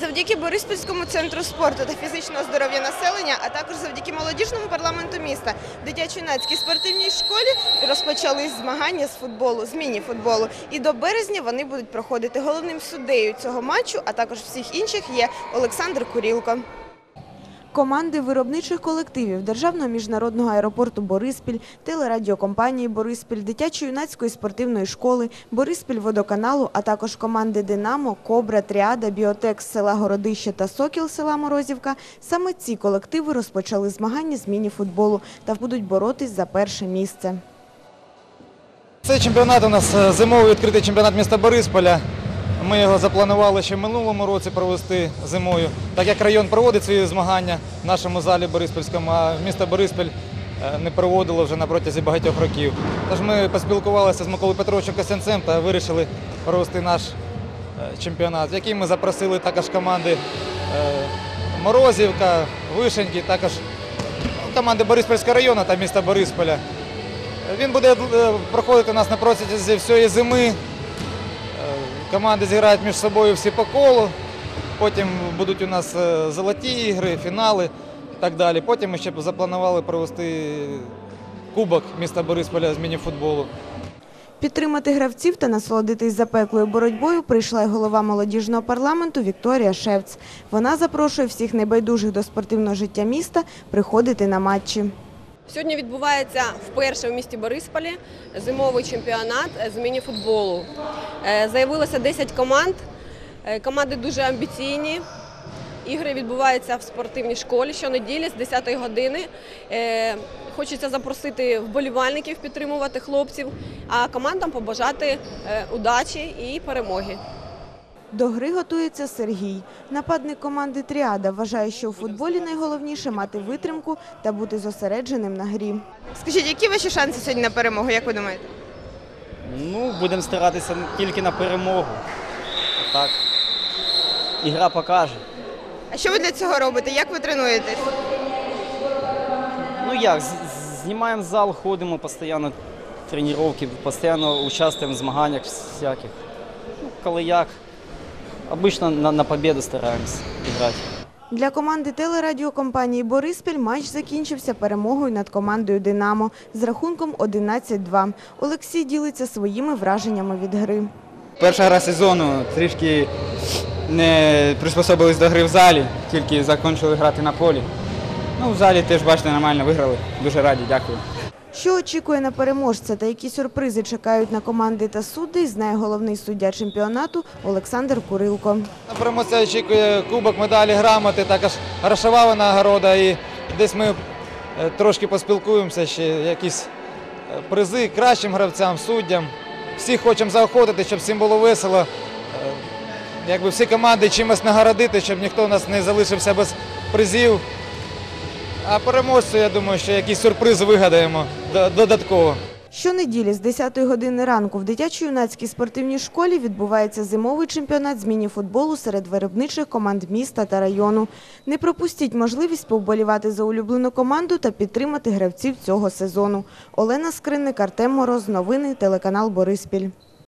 Завдяки Бориспільському центру спорту та фізичного здоров'я населення, а також завдяки молодіжному парламенту міста, дитячо-юнацькій спортивній школі розпочались змагання з футболу, з міні-футболу. І до березня вони будуть проходити головним суддею цього матчу, а також всіх інших є Олександр Курілко. Команди виробничих колективів Державного міжнародного аеропорту Бориспіль, телерадіокомпанії Бориспіль, дитячо-юнацької спортивної школи, Бориспіль водоканалу, а також команди Динамо, Кобра, Тріада, Біотек з села Городище та Сокіл села Морозівка. Саме ці колективи розпочали змагання з міні-футболу та будуть боротись за перше місце. Цей чемпіонат у нас е, зимовий відкритий чемпіонат міста Борисполя. Ми його запланували ще в минулому році провести зимою. Так як район проводить свої змагання в нашому залі Бориспільському, а місто Бориспіль е, не проводило вже на протязі багатьох років. Тож ми поспілкувалися з Миколою Петровичем Косянцем та вирішили провести наш е, чемпіонат, який ми запросили також команди е, Морозівка, Вишеньки, також ну, команди Бориспільського району та міста Борисполя. Він буде проходити у нас на протязі всієї зими. Команди зіграють між собою всі по колу. Потім будуть у нас е, золоті ігри, фінали і так далі. Потім ми ще запланували провести кубок міста Борисполя з мініфутболу. Підтримати гравців та насолодитись запеклою боротьбою прийшла й голова молодіжного парламенту Вікторія Шевц. Вона запрошує всіх небайдужих до спортивного життя міста приходити на матчі. Сьогодні відбувається вперше в місті Борисполі зимовий чемпіонат з мініфутболу. Е, Заявилося 10 команд. Е, Команди дуже амбіційні. Ігри відбуваються в спортивній школі щонеділі з 10-ї години. Е, Хочеться запросити вболівальників підтримувати хлопців, а командам побажати удачі і перемоги. До гри готується Сергій. Нападник команди Тріада вважає, що у футболі найголовніше мати витримку та бути зосередженим на грі. Скажіть, які ваші шанси сьогодні на перемогу, як ви думаєте? Ну, будемо старатися тільки на перемогу. Так. Ігра покаже. А що ви для цього робите? Як ви тренуєтесь? Ну як, з- з- знімаємо зал, ходимо постійно тренування, постійно участвуємо в змаганнях всяких. Ну, коли як. Обично на, на победу стараємось грати. Для команди телерадіокомпанії Бориспіль матч закінчився перемогою над командою Динамо з рахунком 11-2. Олексій ділиться своїми враженнями від гри. Перша гра сезону трішки не приспособились до гри в залі, тільки закінчили грати на полі. Ну, в залі теж, бачите, нормально виграли. Дуже раді, дякую. Що очікує на переможця та які сюрпризи чекають на команди та суддей, знає головний суддя чемпіонату Олександр Курилко. На переможця очікує кубок, медалі, грамоти, також грошова винагорода. І десь ми е, трошки поспілкуємося ще, якісь е, призи кращим гравцям, суддям. Всіх хочемо заохотити, щоб всім було весело. Е, Якби всі команди чимось нагородити, щоб ніхто у нас не залишився без призів. А переможцю, я думаю, що якийсь сюрприз вигадаємо додатково. Щонеділі з 10 години ранку в дитячо-юнацькій спортивній школі відбувається зимовий чемпіонат з міні-футболу серед виробничих команд міста та району. Не пропустіть можливість повболівати за улюблену команду та підтримати гравців цього сезону. Олена Скринник, Артем Мороз. Новини телеканал Бориспіль.